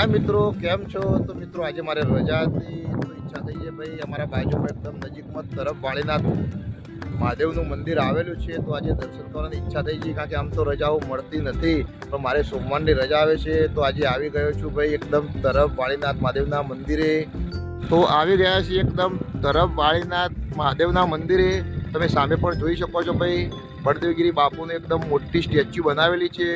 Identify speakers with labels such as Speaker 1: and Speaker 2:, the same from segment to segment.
Speaker 1: હા મિત્રો, કેમ છો? તો મિત્રો, આજે મારે રજા હતી. તો ઈચ્છા થઈ છે ભાઈ, અમારા બાજુમાં એકદમ નજીકમાં તરફ વાળીનાથ મહાદેવનું મંદિર આવેલું છે. તો આજે દર્શન કરવાની ઈચ્છા થઈ છે, કારણ કે આમ તો રજાઓ મળતી નથી, પણ મારે સોમવારની રજા આવે છે. તો આજે આવી ગયો છું ભાઈ, એકદમ તરફ વાળીનાથ મહાદેવના મંદિરે. તો આવી ગયા છીએ એકદમ તરફ વાળીનાથ મહાદેવના મંદિરે. તમે સામે પણ જોઈ શકો છો ભાઈ, બળદેવગીરી બાપુને એકદમ મોટી સ્ટેચ્યુ બનાવેલી છે.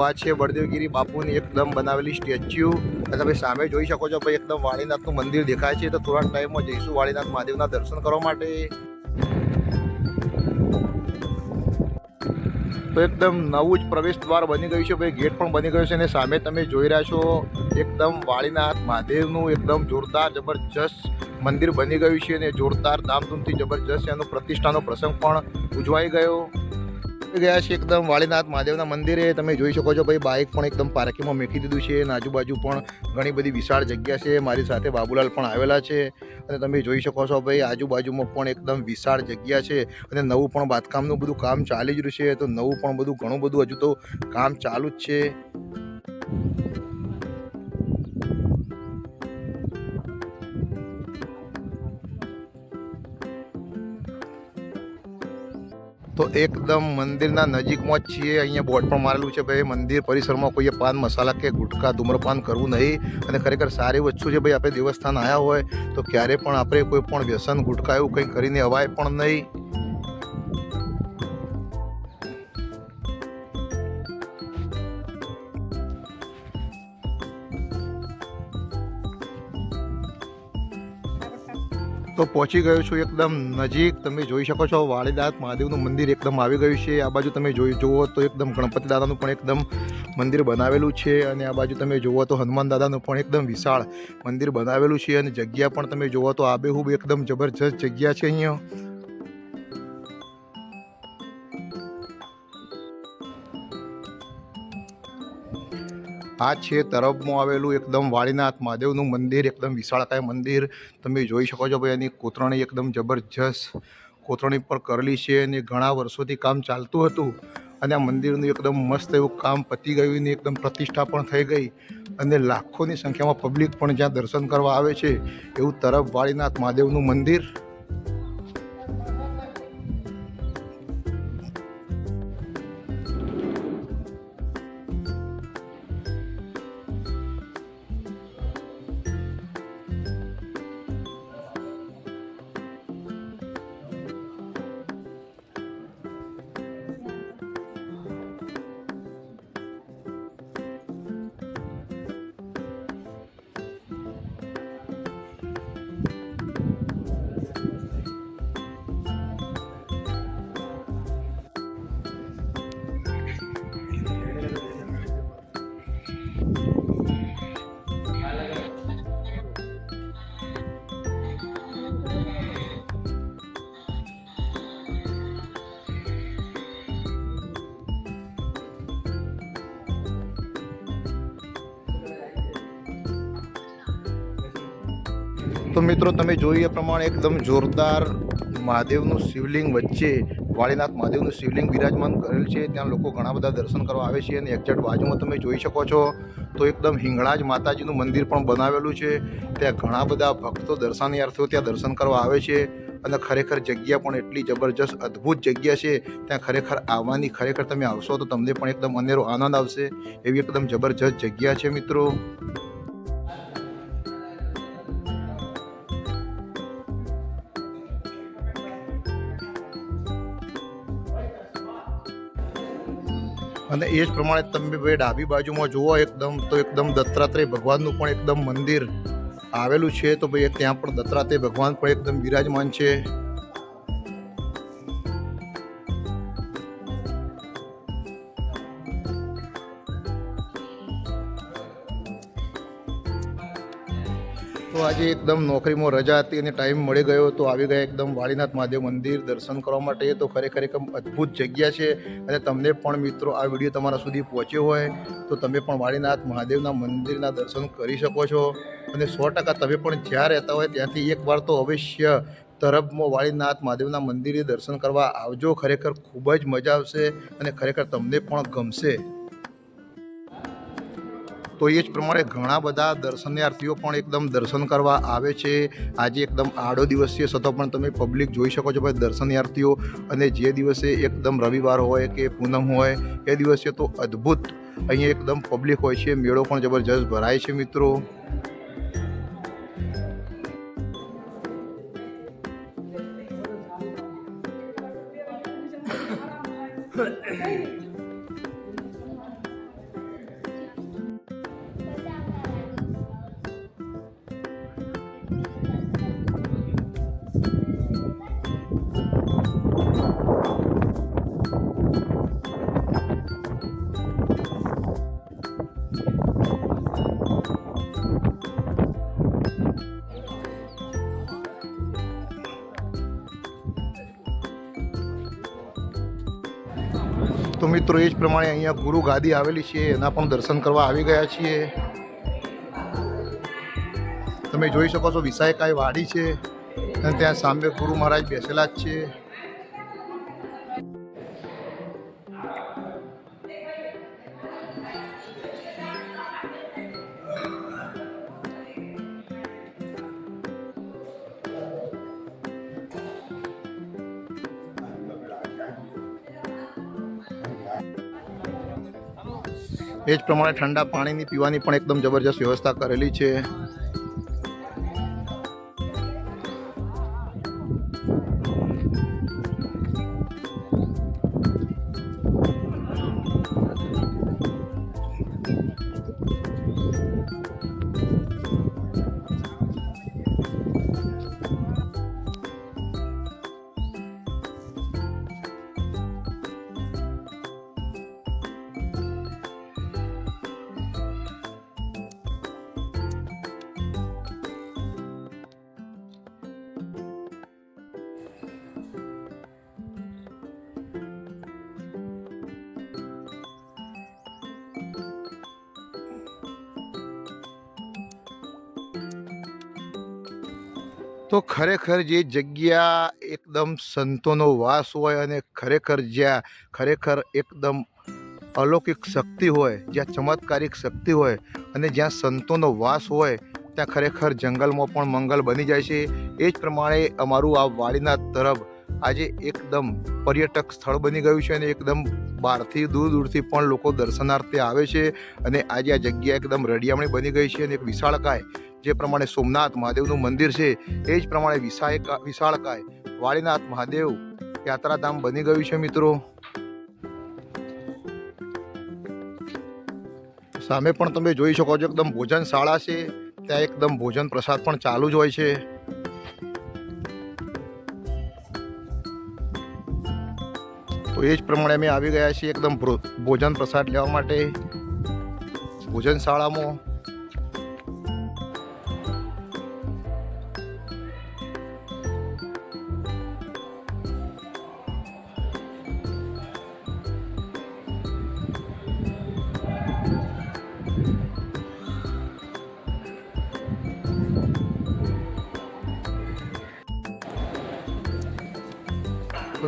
Speaker 1: તો આ છે બળદેવગીરી બાપુની એકદમ બનાવેલી સ્ટેચ્યુ. અને તમે સામે જોઈ શકો છો, ભાઈ એકદમ વાળીનાથનું મંદિર દેખાય છે. તો થોડાક ટાઈમમાં જઈશું વાળીનાથ મહાદેવના દર્શન કરવા માટે. તો એકદમ નવું જ પ્રવેશ દ્વાર બની ગયું છે, ભાઈ ગેટ પણ બની ગયો છે. અને સામે તમે જોઈ રહ્યા છો, એકદમ વાળીનાથ મહાદેવનું એકદમ જોરદાર, જબરજસ્ત મંદિર બની ગયું છે. અને જોરદાર ધામધૂમથી જબરજસ્ત એનો પ્રતિષ્ઠાનો પ્રસંગ પણ ઉજવાઈ ગયો. ગયા છે એકદમ વાળીનાથ મહાદેવના મંદિરે. તમે જોઈ શકો છો ભાઈ બાઇક પણ એકદમ પાર્કિંગમાં મેકી દીધું છે અને આજુબાજુ પણ ઘણી બધી વિશાળ જગ્યા છે. મારી સાથે બાબુલાલ પણ આવેલા છે અને તમે જોઈ શકો છો ભાઈ, આજુબાજુમાં પણ એકદમ વિશાળ જગ્યા છે અને નવું પણ બાંધકામનું બધું કામ ચાલી જ રહ્યું છે. તો નવું પણ બધું, ઘણું બધું હજુ તો કામ ચાલુ જ છે. તો એકદમ મંદિરના નજીકમાં જ છીએ. અહીંયા બોર્ડ પણ મારેલું છે ભાઈ. મંદિર પરિસરમાં કોઈએ પાન મસાલા કે ગુટખા ધૂમ્રપાન કરવું નહીં. અને ખરેખર સારી વસ્તુ છે ભાઈ, આપણે દેવસ્થાન આવ્યા હોય તો ક્યારે પણ આપણે કોઈ પણ વ્યસન ગુટખા એવું કંઈ કરીને અવાય પણ નહીં. તો પહોંચી ગયો છું એકદમ નજીક. તમે જોઈ શકો છો વાળીદાસ મહાદેવનું મંદિર એકદમ આવી ગયું છે. આ બાજુ તમે જોઈ જુઓ તો એકદમ ગણપતિ દાદાનું પણ એકદમ મંદિર બનાવેલું છે અને આ બાજુ તમે જુઓ તો હનુમાન દાદાનું પણ એકદમ વિશાળ મંદિર બનાવેલું છે અને જગ્યા પણ તમે જુઓ તો આબેહૂબ એકદમ જબરજસ્ત જગ્યા છે અહીંયા. આ છે તરફમાં આવેલું એકદમ વાળીનાથ મહાદેવનું મંદિર, એકદમ વિશાળકાય મંદિર. તમે જોઈ શકો છો ભાઈ, એની કોતરણી એકદમ જબરજસ્ત કોતરણી પર કરેલી છે અને ઘણા વર્ષોથી કામ ચાલતું હતું. અને આ મંદિરનું એકદમ મસ્ત એવું કામ પતી ગયું ને એકદમ પ્રતિષ્ઠા પણ થઈ ગઈ. અને લાખોની સંખ્યામાં પબ્લિક પણ જ્યાં દર્શન કરવા આવે છે, એવું તરફ વાળીનાથ મહાદેવનું મંદિર. તો મિત્રો, તમે જોઈએ પ્રમાણે એકદમ જોરદાર મહાદેવનું શિવલિંગ વચ્ચે વાળીનાથ મહાદેવનું શિવલિંગ બિરાજમાન કરેલ છે. ત્યાં લોકો ઘણા બધા દર્શન કરવા આવે છે અને એક્ઝેક્ટ બાજુમાં તમે જોઈ શકો છો તો એકદમ હિંગળાજ માતાજીનું મંદિર પણ બનાવેલું છે. ત્યાં ઘણા બધા ભક્તો દર્શનાર્થીઓ ત્યાં દર્શન કરવા આવે છે અને ખરેખર જગ્યા પણ એટલી જબરજસ્ત અદ્ભુત જગ્યા છે. ત્યાં ખરેખર આવવાની, ખરેખર તમે આવશો તો તમને પણ એકદમ અનેરો આનંદ આવશે. એવી એકદમ જબરજસ્ત જગ્યા છે મિત્રો. અને એ જ પ્રમાણે તમે ભાઈ ડાબી બાજુમાં જુઓ, એકદમ તો એકદમ દત્તાત્રેય ભગવાનનું પણ એકદમ મંદિર આવેલું છે. તો ભાઈ, ત્યાં પણ દત્તાત્રેય ભગવાન પણ એકદમ બિરાજમાન છે. આજે એકદમ નોકરીમાં રજા હતી અને ટાઈમ મળી ગયો તો આવી ગયા એકદમ વાળીનાથ મહાદેવ મંદિર દર્શન કરવા માટે. તો ખરેખર એકદમ અદ્ભુત જગ્યા છે અને તમને પણ મિત્રો આ વીડિયો તમારા સુધી પહોંચ્યો હોય તો તમે પણ વાળીનાથ મહાદેવના મંદિરના દર્શન કરી શકો છો. અને સો ટકા તમે પણ જ્યાં રહેતા હોય ત્યાંથી એકવાર તો અવશ્ય તરફમાં વાળીનાથ મહાદેવના મંદિરે દર્શન કરવા આવજો. ખરેખર ખૂબ જ મજા આવશે અને ખરેખર તમને પણ ગમશે. તો એ જ પ્રમાણે ઘણા બધા દર્શનાર્થીઓ પણ એકદમ દર્શન કરવા આવે છે આજે એકદમ આડો દિવસ છે છતાં પણ તમે પબ્લિક જોઈ શકો છો ભાઈ દર્શનાર્થીઓ અને જે દિવસે એકદમ રવિવાર હોય કે પૂનમ હોય એ દિવસે તો અદ્ભુત અહીંયા એકદમ પબ્લિક હોય છે મેળો પણ જબરજસ્ત ભરાય છે મિત્રો તો મિત્રો, એ જ પ્રમાણે અહીંયા ગુરુ ગાદી આવેલી છે. એના પણ દર્શન કરવા આવી ગયા છીએ. તમે જોઈ શકો છો, વિશાયકાય વાડી છે અને ત્યાં સામે ગુરુ મહારાજ બેસેલા જ છે. એ જ પ્રમાણે ઠંડા પાણીની પીવાની પણ એકદમ જબરજસ્ત વ્યવસ્થા કરેલી છે. તો ખરેખર જે જગ્યા એકદમ સંતોનો વાસ હોય અને ખરેખર જ્યાં ખરેખર એકદમ અલૌકિક શક્તિ હોય, જ્યાં ચમત્કારિક શક્તિ હોય અને જ્યાં સંતોનો વાસ હોય, ત્યાં ખરેખર જંગલમાં પણ મંગલ બની જાય છે. એ જ પ્રમાણે અમારું આ વાડીના તરફ આજે એકદમ પર્યટક સ્થળ બની ગયું છે અને એકદમ બહારથી દૂર દૂરથી પણ લોકો દર્શનાર્થે આવે છે અને આજે આ જગ્યા એકદમ રડિયામણી બની ગઈ છે અને એક વિશાળકાય જે પ્રમાણે સોમનાથ મહાદેવનું મંદિર છે, એ જ પ્રમાણે વિશાય વિશાળકાય. વાળીનાથ મહાદેવ યાત્રાધામ બની ગયું છે મિત્રો. સામે પણ તમે જોઈ શકો છો, એકદમ ભોજનશાળા છે. ત્યાં એકદમ ભોજન પ્રસાદ પણ ચાલુ જ હોય છે. તો એ જ પ્રમાણે અમે આવી ગયા છીએ, એકદમ ભોજન પ્રસાદ લેવા માટે. ભોજનશાળામાં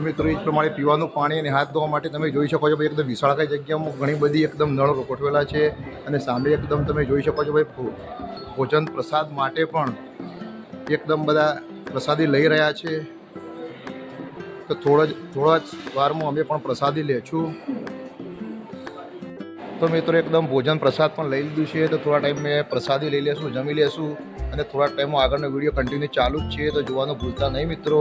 Speaker 1: તો મિત્રો, એ પ્રમાણે પીવાનું પાણી અને હાથ ધોવા માટે તમે જોઈ શકો છો ભાઈ, એકદમ વિશાળકાય જગ્યામાં ઘણી બધી એકદમ નળ ગોઠવેલા છે અને સામે એકદમ તમે જોઈ શકો છો ભાઈ ભોજન પ્રસાદ માટે પણ એકદમ બધા પ્રસાદી લઈ રહ્યા છે. તો થોડા જ થોડા જ વારમાં અમે પણ પ્રસાદી લેશું. તો મિત્રો, એકદમ ભોજન પ્રસાદ પણ લઈ લીધું છે, તો થોડા ટાઈમ મેં પ્રસાદી લઈ લેશું, જમી લેશું અને થોડા ટાઈમમાં આગળનો વીડિયો કન્ટિન્યુ ચાલુ જ છે, તો જોવાનું ભૂલતા નહીં મિત્રો.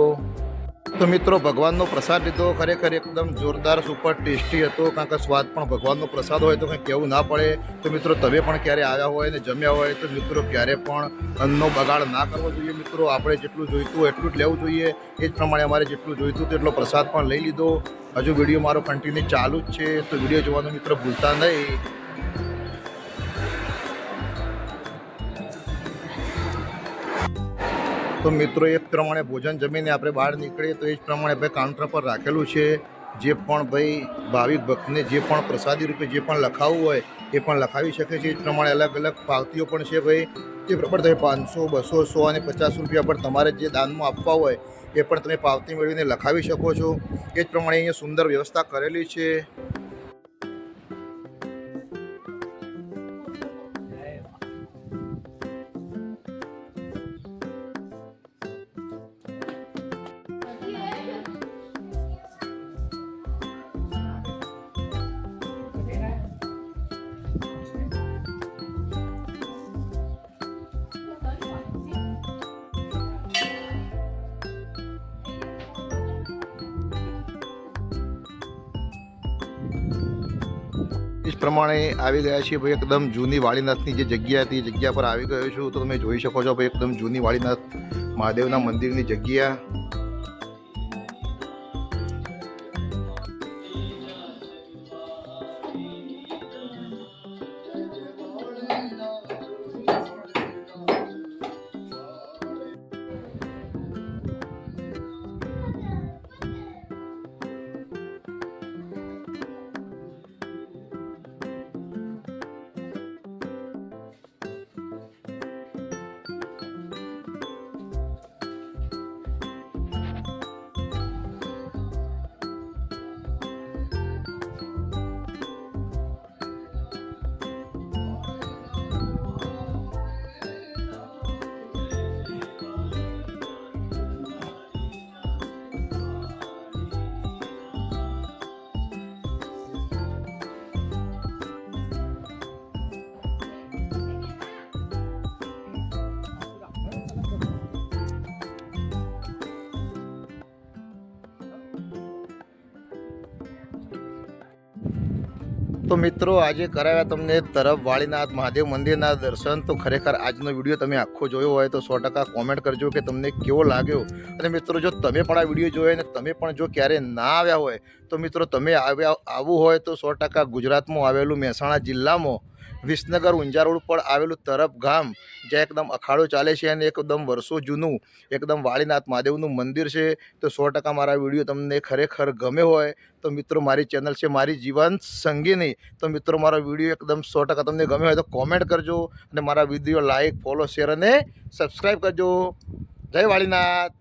Speaker 1: તો મિત્રો, ભગવાનનો પ્રસાદ લીધો. ખરેખર એકદમ જોરદાર, સુપર, ટેસ્ટી હતો. કારણ સ્વાદ પણ ભગવાનનો પ્રસાદ હોય તો કંઈ કહેવું ના પડે. તો મિત્રો, તમે પણ ક્યારે આવ્યા હોય ને જમ્યા હોય તો મિત્રો, ક્યારે પણ અન્નનો બગાડ ના કરવો જોઈએ મિત્રો. આપણે જેટલું જોઈતું એટલું જ લેવું જોઈએ. એ જ પ્રમાણે અમારે જેટલું જોઈતું તેટલો પ્રસાદ પણ લઈ લીધો. હજુ વીડિયો મારો કન્ટિન્યુ ચાલુ જ છે. તો વીડિયો જોવાનું મિત્રો ભૂલતા નહીં. તો મિત્રો એ પ્રમાણે ભોજન જમીને આપણે બહાર નીકળીએ તો એ જ પ્રમાણે ભાઈ કાઉન્ટર પર રાખેલું છે. જે પણ ભાઈ ભાવિક ભક્તને જે પણ પ્રસાદી રૂપે જે પણ લખાવવું હોય એ પણ લખાવી શકે છે. એ પ્રમાણે અલગ અલગ પાવતીઓ પણ છે ભાઈ. તે પ્રમાણે તમે પાંચસો, બસો, સો અને પચાસ રૂપિયા પર તમારે જે દાનમાં આપવા હોય એ પણ તમે પાવતી મેળવીને લખાવી શકો છો. એ જ પ્રમાણે અહીંયા સુંદર વ્યવસ્થા કરેલી છે. જ પ્રમાણે આવી ગયા છીએ. ભાઈ, એકદમ જૂની વાળીનાથની જે જગ્યા હતી જગ્યા પર આવી ગયો છું. તો તમે જોઈ શકો છો, ભાઈ, એકદમ જૂની વાળીનાથ મહાદેવના મંદિરની જગ્યા. તો મિત્રો, આજે કરાવ્યા તમને તરફ વાળીનાથ મહાદેવ મંદિરના દર્શન. તો ખરેખર આજનો વીડિયો તમે આખો જોયો હોય તો સો ટકા કોમેન્ટ કરજો કે તમને કેવો લાગ્યો. અને મિત્રો, જો તમે પણ આ વીડિયો જોયો અને તમે પણ જો ક્યારે ના આવ્યા હોય, તો મિત્રો, તમે આવ્યા આવવું હોય તો સો ટકા ગુજરાતમાં આવેલું મહેસાણા જિલ્લામાં વિસનગર ઊંઝા રોડ પર આવેલું તરફ ગામ, જ્યાં એકદમ અખાડો ચાલે છે અને એકદમ વર્ષો જૂનું, એકદમ વાળીનાથ મહાદેવનું મંદિર છે. તો સો ટકા મારા વીડિયો તમને ખરેખર ગમે હોય, તો મિત્રો મારી ચેનલ છે મારી જીવન સંગીની. તો મિત્રો મારો વીડિયો એકદમ સો ટકા તમને ગમે હોય તો કોમેન્ટ કરજો અને મારા વીડિયો લાઈક, ફોલો, શેર અને સબસ્ક્રાઈબ કરજો. જય વાળીનાથ!